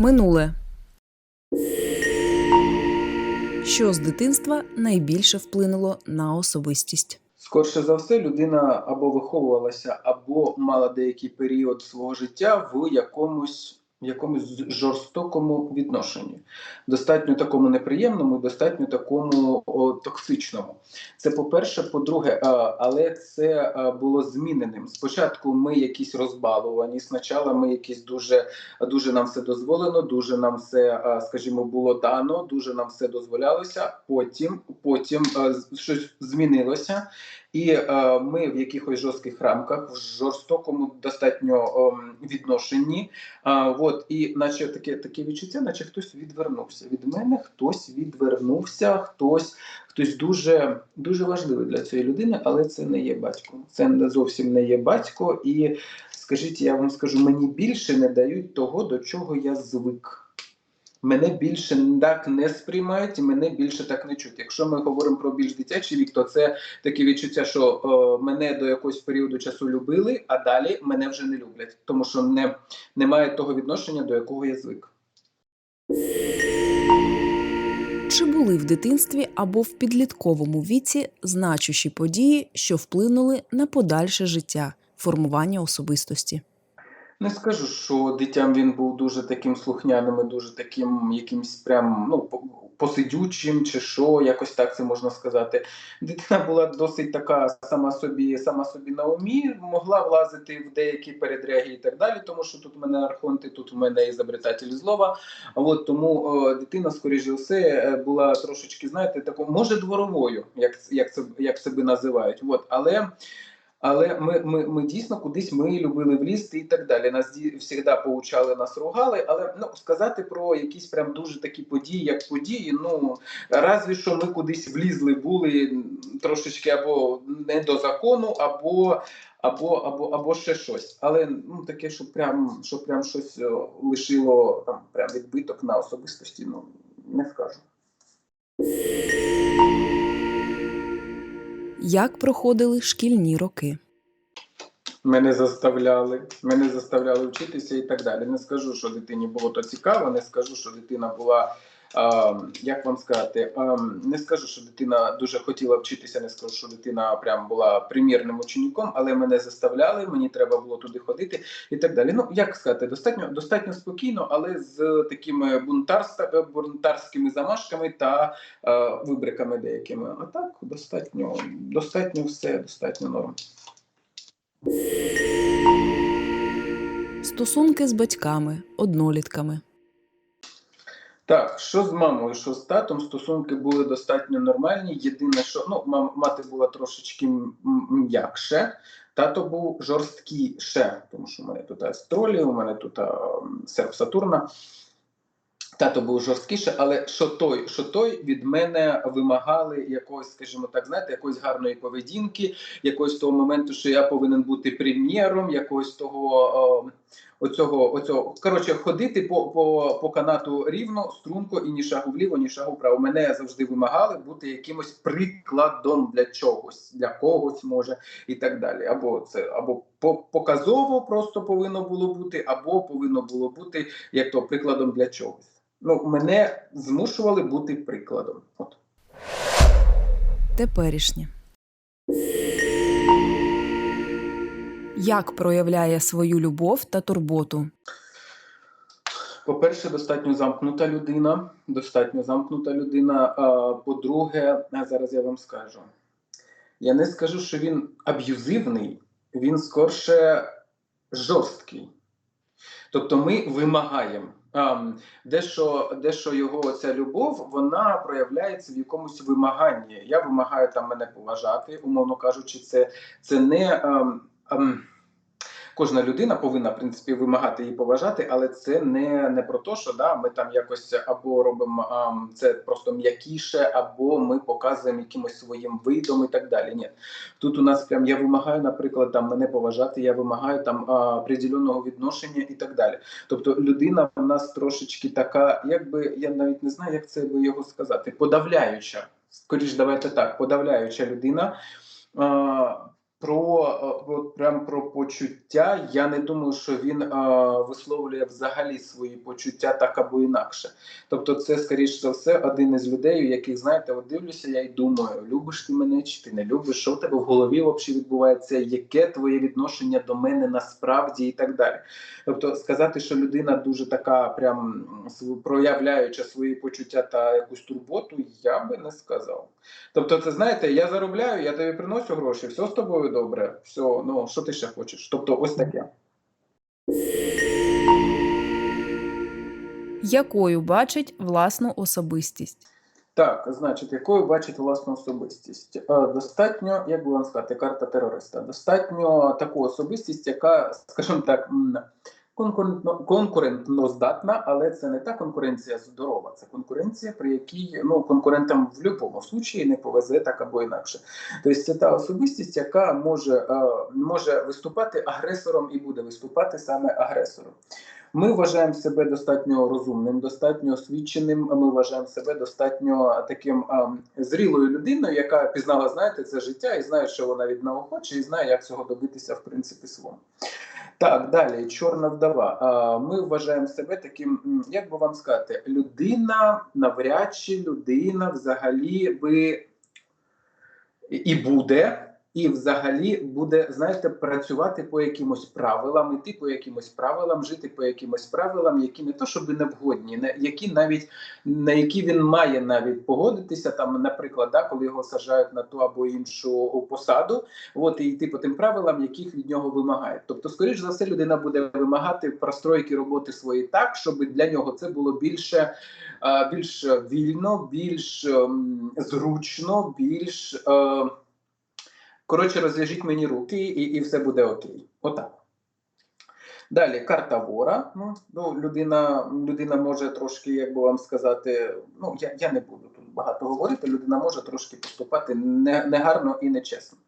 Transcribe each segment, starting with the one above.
Минуле. Що з дитинства найбільше вплинуло на особистість? Скорше за все, людина або виховувалася, або мала деякий період свого життя в якомусь. Якомусь жорстокому відношенні, достатньо такому неприємному, достатньо такому о, токсичному. Це по-перше, по-друге, але це було зміненим. Спочатку ми якісь розбалувані, спочатку ми якісь дуже, дуже нам все дозволено, дуже нам все, скажімо, було дано, дуже нам все дозволялося. Потім, потім щось змінилося. І е, ми в якихось жорстких рамках, в жорстокому достатньо ем, відношенні. А, от, і наче таке, таке відчуття, наче хтось відвернувся. Від мене хтось відвернувся, хтось, хтось дуже, дуже важливий для цієї людини, але це не є батько. Це не зовсім не є батько. І скажіть, я вам скажу, мені більше не дають того, до чого я звик. Мене більше так не сприймають і мене більше так не чуть. Якщо ми говоримо про більш дитячий вік, то це таке відчуття, що е, мене до якогось періоду часу любили, а далі мене вже не люблять, тому що не, немає того відношення, до якого я звик. Чи були в дитинстві або в підлітковому віці значущі події, що вплинули на подальше життя, формування особистості? Не скажу, що дитям він був дуже таким слухняним, і дуже таким якимсь прям ну посидючим, чи що, якось так це можна сказати. Дитина була досить така сама собі, сама собі на умі, могла влазити в деякі передряги і так далі, тому що тут у мене архонти, тут у мене ізобретатель злова. От тому е, дитина, скоріш за все, е, була трошечки, знаєте, такою, може, дворовою, як, як це як себе називають. От, але. Але ми, ми, ми дійсно кудись ми любили влізти і так далі. Нас завжди поучали, нас ругали. Але ну сказати про якісь прям дуже такі події, як події. Ну разві що ми кудись влізли, були трошечки або не до закону, або або, або, або ще щось. Але ну таке, що прям що прям щось е, лишило там прям відбиток на особистості. Ну не скажу. Як проходили шкільні роки? Мене заставляли, мене заставляли вчитися і так далі. Не скажу, що дитині було то цікаво, не скажу, що дитина була. А, як вам сказати, а, не скажу, що дитина дуже хотіла вчитися, не скажу, що дитина прям була примірним учеником, але мене заставляли, мені треба було туди ходити і так далі. Ну як сказати, достатньо достатньо спокійно, але з такими бунтарста, бунтарськими замашками та е, вибриками деякими. А так достатньо, достатньо все, достатньо норм. Стосунки з батьками, однолітками. Так, що з мамою, що з татом, стосунки були достатньо нормальні. Єдине, що ну, мати була трошечки м'якше, тато був жорсткіше, тому що у мене тут астролі, у мене тут серп Сатурна. Тато був жорсткіше, але що той, що той від мене вимагали якогось, скажімо так, знаєте, якоїсь гарної поведінки, якогось того моменту, що я повинен бути прем'єром, якогось того оцього, оцього. Коротше, ходити по, по, по канату рівно, струнко і ні шагу вліво, ні шагу вправо. Мене завжди вимагали бути якимось прикладом для чогось, для когось може і так далі. Або це або по- показово просто повинно було бути, або повинно було бути як то прикладом для чогось. Ну, мене змушували бути прикладом. От. Теперішнє. Як проявляє свою любов та турботу? По-перше, достатньо замкнута людина. Достатньо замкнута людина. По-друге, зараз я вам скажу. Я не скажу, що він аб'юзивний, він скорше жорсткий. Тобто ми вимагаємо. Дещо, дещо його ця любов, вона проявляється в якомусь вимаганні. Я вимагаю там мене поважати, умовно кажучи, це, це не. Ам, Кожна людина повинна в принципі вимагати її поважати, але це не, не про те, що да, ми там якось або робимо ам, це просто м'якіше, або ми показуємо якимось своїм видом і так далі. Ні, тут у нас прям я вимагаю, наприклад, там мене поважати, я вимагаю там определеного відношення і так далі. Тобто людина в нас трошечки така, якби я навіть не знаю, як це би його сказати, подавляюча. Скоріш, давайте так, подавляюча людина. А, про, е, от прям про почуття. Я не думаю, що він е, висловлює взагалі свої почуття так або інакше. Тобто, це, скоріш за все, один із людей, яких, знаєте, от дивлюся, я й думаю, любиш ти мене чи ти не любиш, що в тебе в голові взагалі відбувається, яке твоє відношення до мене насправді і так далі. Тобто, сказати, що людина дуже така, прям проявляюча свої почуття та якусь турботу, я би не сказав. Тобто, це знаєте, я заробляю, я тобі приношу гроші, все з тобою добре, все, ну що ти ще хочеш? Тобто, ось таке. Якою бачить власну особистість? Так, значить, якою бачить власну особистість? Е, Достатньо, як би вам сказати, карта терориста. Достатньо таку особистість, яка, скажімо так, конкурентно, здатна, але це не та конкуренція здорова, це конкуренція, при якій ну, конкурентам в будь-якому случаї не повезе так або інакше. Тобто це та особистість, яка може, е, може виступати агресором і буде виступати саме агресором. Ми вважаємо себе достатньо розумним, достатньо освіченим. Ми вважаємо себе достатньо таким ем, зрілою людиною, яка пізнала, знаєте, це життя і знає, що вона від нього хоче, і знає, як цього добитися в принципі своєму. Так, далі, чорна вдова. Ми вважаємо себе таким, як би вам сказати, людина, навряд чи людина взагалі би і буде, і взагалі буде, знаєте, працювати по якимось правилам, іти по якимось правилам, жити по якимось правилам, які не то, щоб не які навіть на які він має навіть погодитися. Там, наприклад, да, коли його саджають на ту або іншу посаду, от і йти по тим правилам, яких від нього вимагають. Тобто, скоріш за все, людина буде вимагати простройки роботи свої так, щоб для нього це було більше. е, Більш вільно, більш ем, зручно, більш е, коротше, розв'яжіть мені руки, і, і все буде окей. Отак. Далі карта вора. Ну, ну, людина, людина може трошки, як би вам сказати, ну я, я не буду тут багато говорити. Людина може трошки поступати не- негарно і нечесно.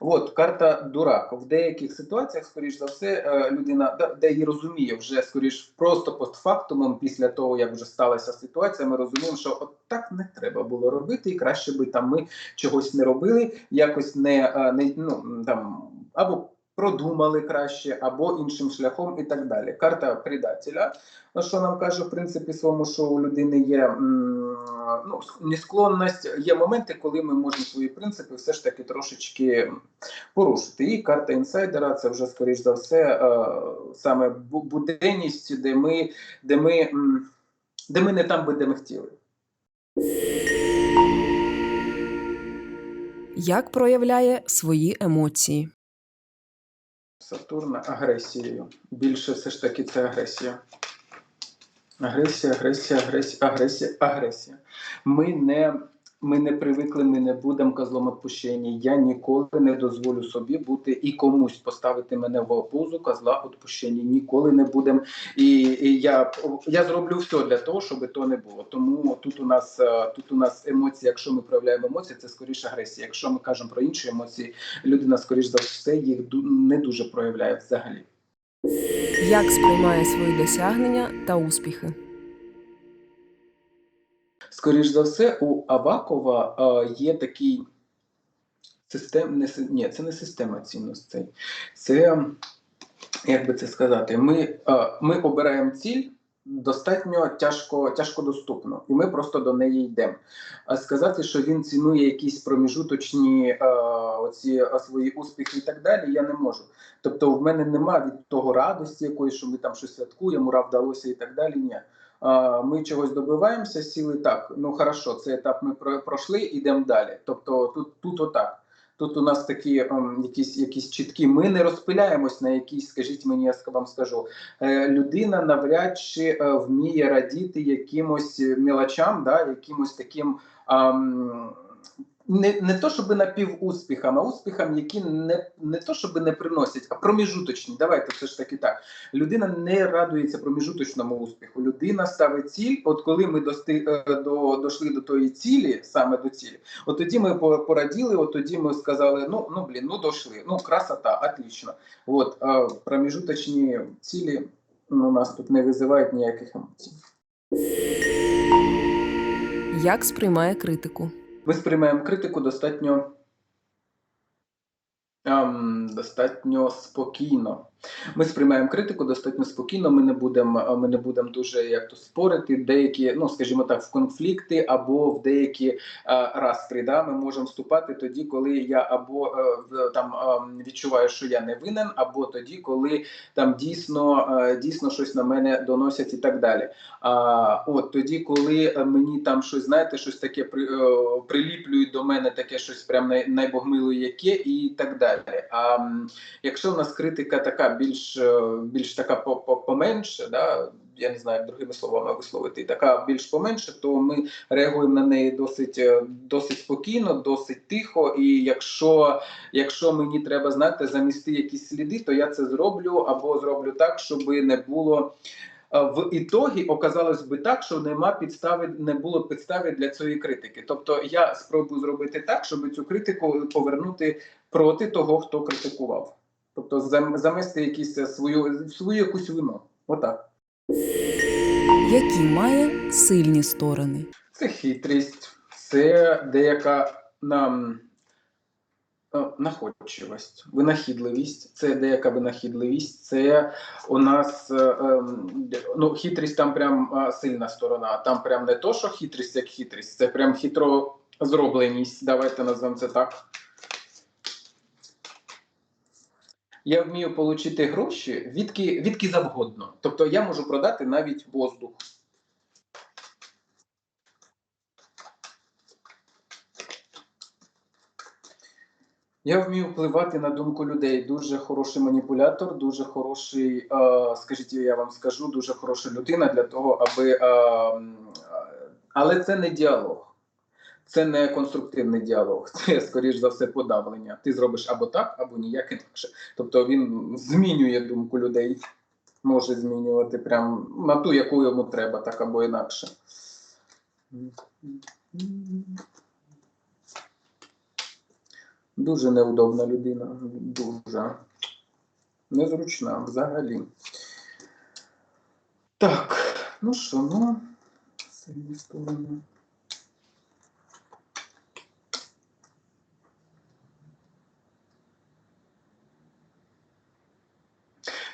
От карта дурак. В деяких ситуаціях, скоріш за все, е, людина, де її розуміє вже скоріш просто постфактумом, після того як вже сталася ситуація, ми розуміємо, що от так не треба було робити, і краще би там ми чогось не робили, якось не, е, не ну там або продумали краще, або іншим шляхом, і так далі. Карта предателя, що нам каже, в принципі, своєму, що у людини є м, ну, несклонність, є моменти, коли ми можемо свої принципи все ж таки трошечки порушити. І карта інсайдера це вже, скоріш за все, е, саме буденність, де ми, де ми, де ми не там би, де ми хотіли. Як проявляє свої емоції? Сатурна агресією. Більше все ж таки це агресія. Агресія, агресія, агресія, агресія, агресія. Ми не, ми не привикли, ми не будемо козлом відпущення. Я ніколи не дозволю собі бути і комусь поставити мене в опозу козла відпущення. Ніколи не будемо. І, і я, я зроблю все для того, щоб то не було. Тому тут у нас е, тут у нас емоції, якщо ми проявляємо емоції, це скоріше агресія. Якщо ми кажемо про інші емоції, людина, скоріш за все, їх не дуже проявляє взагалі. Як сприймає свої досягнення та успіхи? Скоріш за все, у Авакова е, є такий систем, не, ні, це не система цінностей. Це, як би це сказати, ми, е, ми обираємо ціль достатньо тяжко, тяжко доступно, і ми просто до неї йдемо. А сказати, що він цінує якісь проміжуточні е, оці е, свої успіхи і так далі, я не можу. Тобто, в мене нема від того радості якоїсь, що ми там щось святкуємо, ура вдалося і так далі. Ні. Ми чогось добиваємося, сіли так. Ну хорошо, цей етап ми про- пройшли, йдемо далі. Тобто, тут, тут отак. Тут у нас такі ем, якісь, якісь чіткі. Ми не розпиляємось на якісь, скажіть мені, я вам скажу. Е, людина навряд чи е, вміє радіти якимось е, мілочам, да, якимось таким. Не, не то, щоб напівуспіхам, а успіхам, які не, не то, щоб не приносять, а проміжуточні. Давайте все ж таки так. Людина не радується проміжуточному успіху. Людина ставить ціль. От коли ми дости, е, до, дошли до тої цілі, саме до цілі, от тоді ми по- пораділи, от тоді ми сказали: ну, ну блін, ну дошли, ну красота, отлично. От а проміжуточні цілі ну, нас тут не визивають ніяких емоцій. Як сприймає критику? Ми сприймаємо критику достатньо ем, достатньо спокійно. Ми сприймаємо критику достатньо спокійно. Ми не будемо ми не будемо дуже як то спорити. Деякі, ну скажімо так, в конфлікти або в деякі е, распри. Да, ми можемо вступати тоді, коли я або е, там е, відчуваю, що я не винен, або тоді, коли там дійсно е, дійсно щось на мене доносять і так далі. А от тоді, коли е, мені там щось знаєте, щось таке при, е, приліплюють до мене, таке щось прям най, найбогмило яке, і так далі. А якщо в нас критика така більш е, більш така по- по- поменше, да. Я не знаю, другими словами висловити, така більш поменше, то ми реагуємо на неї досить е, досить спокійно, досить тихо. І якщо, якщо мені треба знати замісти якісь сліди, то я це зроблю або зроблю так, щоб не було Е, в ітогі оказалось би так, що нема підстави, не було підстави для цієї критики. Тобто я спробую зробити так, щоб цю критику повернути проти того, хто критикував. Тобто замести якісь е, свою свою якусь вину. Отак. Які має сильні сторони. Це хитрість, це деяка нам е, находчивість, винахідливість, це деяка винахідливість, це у нас е, ну, хитрість там прям сильна сторона. Там прям не то, що хитрість як хитрість, це прям хитро зробленість. Давайте назвемо це так. Я вмію отримати гроші відки, відки завгодно. Тобто я можу продати навіть воздух. Я вмію впливати на думку людей. Дуже хороший маніпулятор, дуже хороший, е, скажіть, я вам скажу, дуже хороша людина для того, аби. Е, е, але це не діалог, це не конструктивний діалог, це скоріш за все подавлення. Ти зробиш або так, або ніяк інакше. Тобто він змінює думку людей, може змінювати прям на ту, яку йому треба, так або інакше. Дуже неудобна людина, дуже незручна взагалі. Так, ну що, ну, сильні сторони.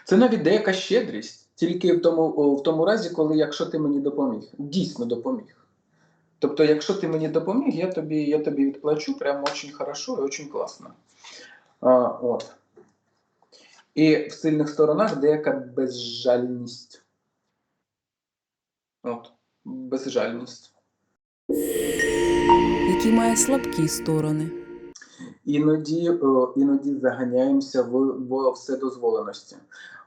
Це навіть деяка щедрість, тільки в тому, в тому разі, коли якщо ти мені допоміг, дійсно допоміг. Тобто, якщо ти мені допоміг, я тобі, я тобі відплачу прямо дуже хорошо і дуже класно. А, от. І в сильних сторонах деяка безжальність. От, безжальність. Які має слабкі сторони. Іноді, іноді заганяємося в, в вседозволеності.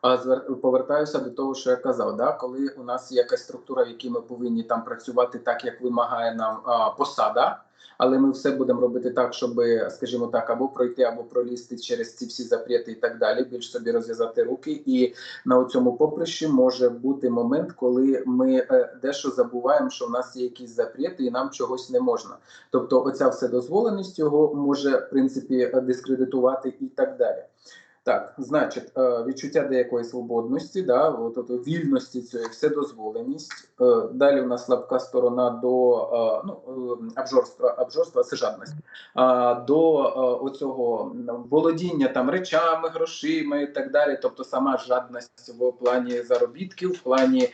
А повертаюся до того, що я казав, да? коли у нас є якась структура, в якій ми повинні там працювати так, як вимагає нам а, посада, але ми все будемо робити так, щоб, скажімо так, або пройти, або пролізти через ці всі запрети і так далі, більш собі розв'язати руки. І на цьому поприщі може бути момент, коли ми е, дещо забуваємо, що в нас є якісь запрети, і нам чогось не можна. Тобто, оця вседозволеність його може в принципі дискредитувати і так далі. Так, значить, е, відчуття деякої свободності, да, от, от, вільності цієї вседозволеність. Е, Далі у нас слабка сторона до е, ну, обжорства, обжорства це жадність, до оцього володіння там речами, грошима і так далі. Тобто сама жадність в плані заробітків, в плані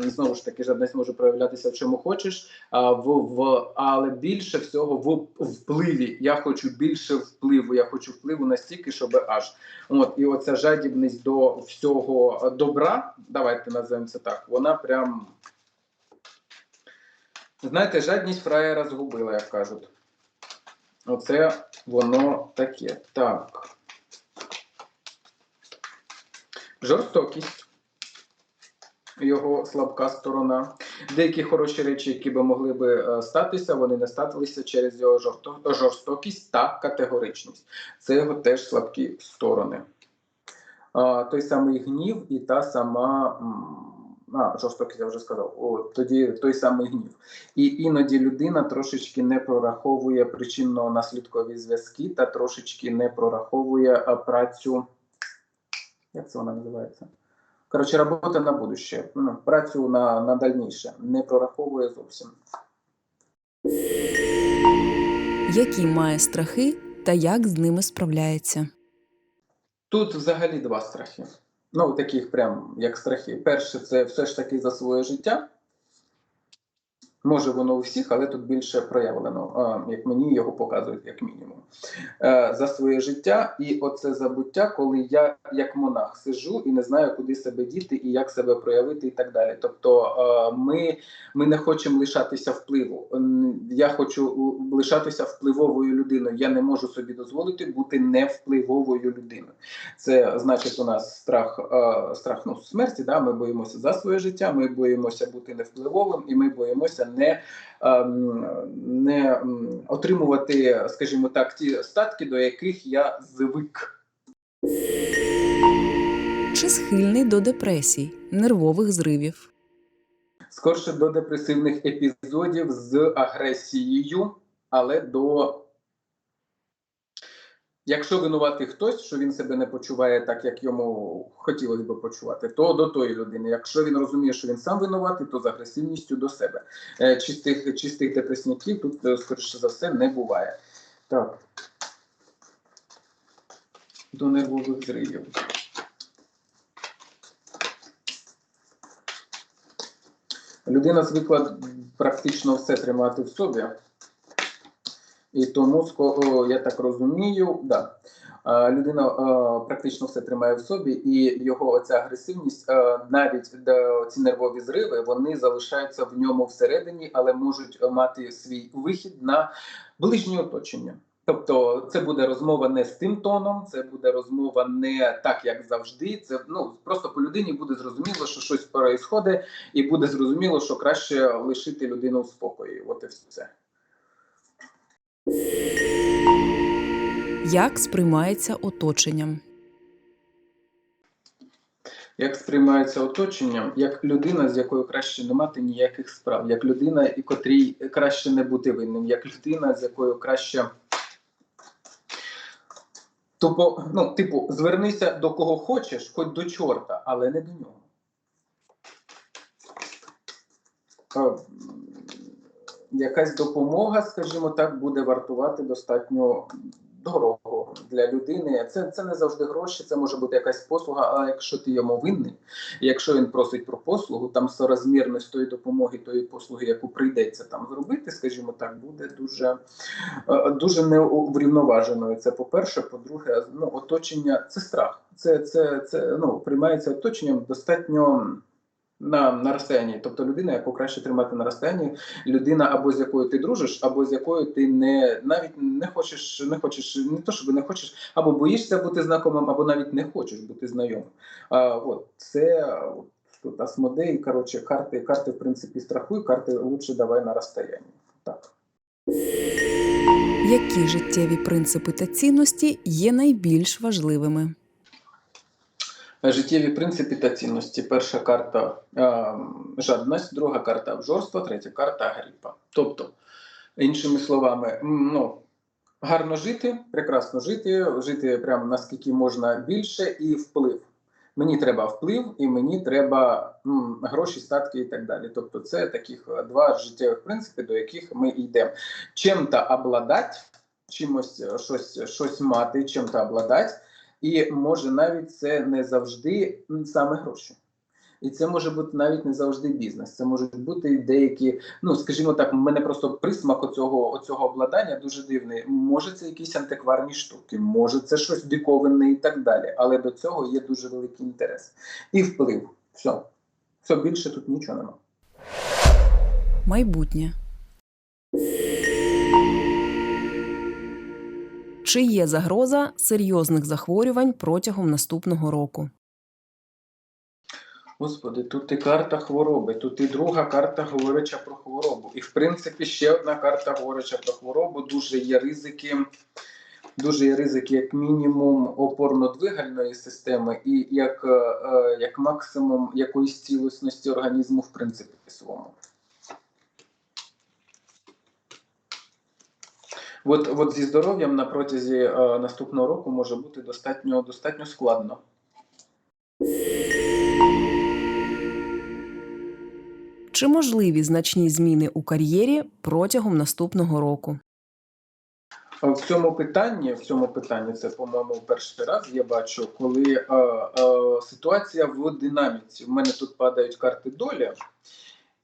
знову ж таки, жадність може проявлятися в чому хочеш, в, в, але більше всього в впливі. Я хочу більше впливу, я хочу впливу настільки, щоб аж. От, і оця жадібність до всього добра, давайте називаємо це так, вона прям. Знаєте, жадність фраєра згубила, як кажуть. Оце воно таке. Так. Жорстокість. Його слабка сторона. Деякі хороші речі, які би могли би е, статися, вони не статилися через його жорстокість та категоричність. Це його теж слабкі сторони. Той самий гнів і та сама. А, жорстокість я вже сказав. О, тоді той самий гнів. І іноді людина трошечки не прораховує причинно-наслідкові зв'язки та трошечки не прораховує працю. Як це вона називається? Коротше, робота на будущее. ну, працю на, на дальніше, не прораховує зовсім. Які має страхи та як з ними справляється. Тут взагалі два страхи. Ну, таких прям як страхи. Перше, це все ж таки за своє життя. Може, воно у всіх, але тут більше проявлено, як мені його показують, як мінімум. Е, За своє життя і оце забуття, коли я як монах сижу і не знаю, куди себе діти і як себе проявити, і так далі. Тобто е, ми, ми не хочемо лишатися впливу. Я хочу лишатися впливовою людиною. Я не можу собі дозволити бути невпливовою людиною. Це значить, у нас страх, е, страх ну, смерті. Да? Ми боїмося за своє життя, ми боїмося бути невпливовим, і ми боїмося не, ем, не ем, отримувати, скажімо так, ті статки, до яких я звик. Чи схильний до депресій, нервових зривів? Скорше до депресивних епізодів з агресією, але до. Якщо винуватий хтось, що він себе не почуває так, як йому хотілося би почувати, то до тої людини. Якщо він розуміє, що він сам винуватий, то з агресивністю до себе. Е, Чистих, чистих депресників тут, е, скоріше за все, не буває. Так. До нервових зривів. Людина звикла практично все тримати в собі. І тому, я так розумію, да. е, людина е, практично все тримає в собі, і його оця агресивність, е, навіть ці нервові зриви, вони залишаються в ньому всередині, але можуть мати свій вихід на ближнє оточення. Тобто, це буде розмова не з тим тоном, це буде розмова не так, як завжди. Це ну просто по людині буде зрозуміло, що щось происходить, і буде зрозуміло, що краще лишити людину в спокої. От і все. Як сприймається оточенням? Як сприймається оточенням, як людина, з якою краще не мати ніяких справ, як людина, і котрій краще не бути винним, як людина, з якою краще. Тупо, ну, типу, звернися до кого хочеш, хоч до чорта, але не до нього. Якась допомога, скажімо так, буде вартувати достатньо дорого для людини. Це, це не завжди гроші, це може бути якась послуга, але якщо ти йому винний, якщо він просить про послугу, там соразмірність тої допомоги, тої послуги, яку прийдеться там зробити, скажімо так, буде дуже, е, дуже неврівноваженою. Це по-перше, по-друге, ну, оточення це страх. Це, це, це ну, приймається оточенням достатньо. На, на розстоянні, тобто людина, яку краще тримати на розстоянні, людина або з якою ти дружиш, або з якою ти не навіть не хочеш, не хочеш, не то щоб не хочеш, або боїшся бути знайомим, або навіть не хочеш бути знайомим. А, от це тут Асмодей, коротше, карти, карти, в принципі, страхуй, карти лучше давай на розстоянні. Так. Які життєві принципи та цінності є найбільш важливими? Життєві принципи та цінності. Перша карта е, жадність, друга карта обжорство, третя карта агріпа. Тобто, іншими словами, ну, гарно жити, прекрасно жити, жити прямо наскільки можна більше і вплив. Мені треба вплив, і мені треба м, гроші, статки і так далі. Тобто, це таких е, два життєвих принципи, до яких ми йдемо. Чим-то обладати, чимось е, щось, щось мати, чим-то обладати. І може навіть це не завжди саме гроші. І це може бути навіть не завжди бізнес. Це можуть бути деякі, ну скажімо так, в мене просто присмак оцього, оцього обладнання дуже дивний. Може, це якісь антикварні штуки, може це щось диковинне і так далі. Але до цього є дуже великий інтерес. І вплив. Все. Все більше тут нічого немає. Майбутнє. Чи є загроза серйозних захворювань протягом наступного року? Господи, тут і карта хвороби, тут і друга карта говоряча про хворобу. І в принципі ще одна карта говоряча про хворобу. Дуже є ризики, дуже є ризики, як мінімум, опорно-двигальної системи, і як, е, як максимум якоїсь цілісності організму в принципі своєму. От, от зі здоров'ям на протязі е, наступного року може бути достатньо, достатньо складно. Чи можливі значні зміни у кар'єрі протягом наступного року? А В цьому питанні, в цьому питанні, це, по-моєму, перший раз я бачу, коли е, е, ситуація в динаміці. У мене тут падають карти долі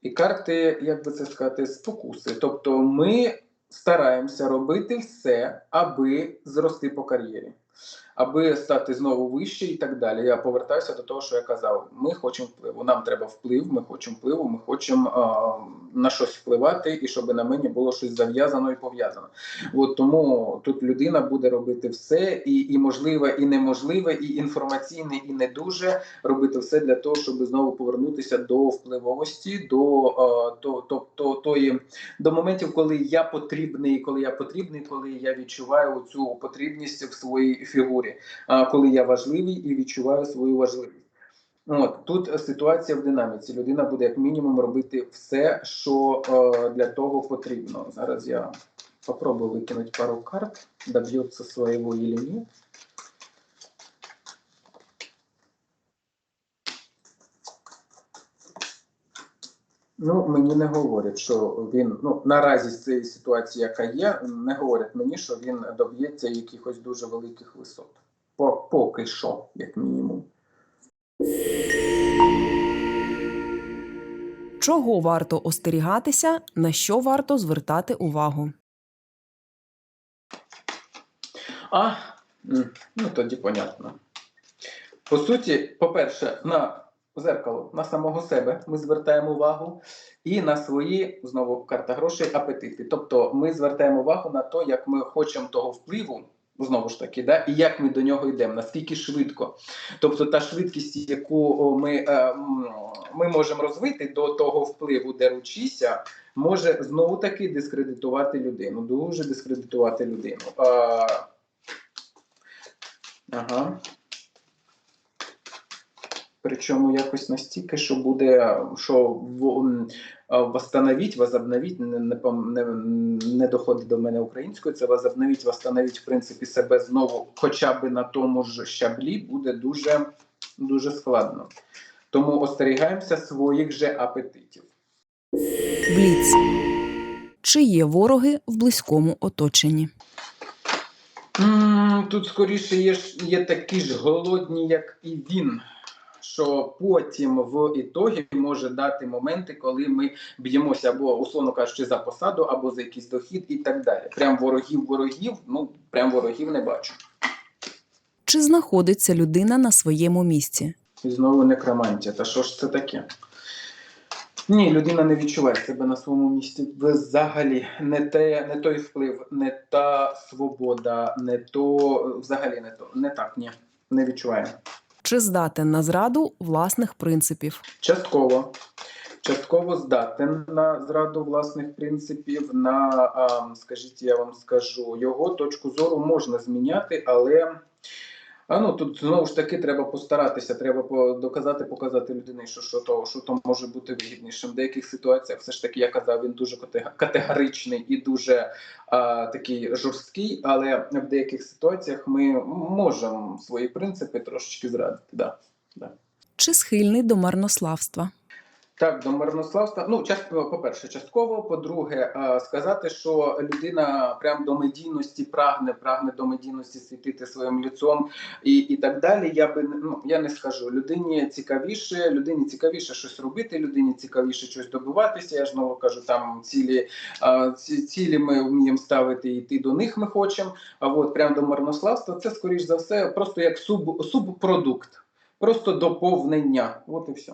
і карти, як би це сказати, спокуси. Тобто ми стараємося робити все, аби зрости по кар'єрі, аби стати знову вище і так далі. Я повертаюся до того, що я казав. Ми хочемо впливу. Нам треба вплив, ми хочемо впливу, ми хочемо е, на щось впливати, і щоб на мені було щось зав'язано і пов'язано. От тому тут людина буде робити все, і, і можливе, і неможливе, і інформаційне, і не дуже робити все для того, щоб знову повернутися до впливовості, до, е, то, то, то, тої, до моментів, коли я потрібний, коли я потрібний, коли я відчуваю цю потрібність в своїй фігурі, а коли я важливий і відчуваю свою важливість. От тут ситуація в динаміці. Людина буде як мінімум робити все, що е, для того потрібно. Зараз я попробую викинути пару карт, доб'ється своєї или Ну, мені не говорять, що він ну наразі з цієї ситуації, яка є, не говорять мені, що він доб'ється якихось дуже великих висот. По, поки що, як мінімум. Чого варто остерігатися, на що варто звертати увагу? А, ну тоді понятно. По суті, по-перше, на зеркало, на самого себе ми звертаємо увагу, і на свої, знову карта грошей, апетити. Тобто ми звертаємо увагу на те, як ми хочемо того впливу, знову ж таки, да, і як ми до нього йдемо, наскільки швидко. Тобто та швидкість, яку ми, е, ми можемо розвити до того впливу, де ручися, може знову таки дискредитувати людину, дуже дискредитувати людину. А, Ага. Причому якось настільки, що буде, що в- м, а, восстановить, возобновить, не, не, не, не доходить до мене українською, це возобновить, восстановить, в принципі, себе знову хоча б на тому ж щаблі буде дуже, дуже складно. Тому остерігаємося своїх же апетитів. Бліц. Чи є вороги в близькому оточенні? Тут скоріше є, є такі ж голодні, як і він. Що потім в ітогі може дати моменти, коли ми б'ємося або, условно кажучи, за посаду, або за якийсь дохід і так далі. Прям ворогів ворогів, ну прям ворогів не бачу. Чи знаходиться людина на своєму місці? І знову некромантія. Та що ж це таке? Ні, людина не відчуває себе на своєму місці. Взагалі не те, не той вплив, не та свобода, не то взагалі не то. Не так, ні. Не відчуває. Чи здатен на зраду власних принципів? Частково. Частково здатен на зраду власних принципів, на, скажіть, я вам скажу, його точку зору можна зміняти, але а ну, тут знову ж таки треба постаратися, треба доказати, показати людині, що, що, то, що то може бути вигіднішим. В деяких ситуаціях все ж таки, я казав, він дуже катег- категоричний і дуже а, такий жорсткий, але в деяких ситуаціях ми можемо свої принципи трошечки зрадити. Да. Чи схильний до марнославства? Так, до марнославства. Ну, частково, по-перше, частково. По-друге, е, сказати, що людина прям до медійності прагне, прагне до медійності світити своїм лицом і, і так далі. Я би ну, я не скажу. Людині цікавіше, людині цікавіше щось робити, людині цікавіше щось добиватися. Я ж знову кажу, там цілі, е, ці, цілі ми вміємо ставити і йти до них ми хочемо. А от прям до марнославства це скоріш за все просто як суб, субпродукт, просто доповнення. От і все.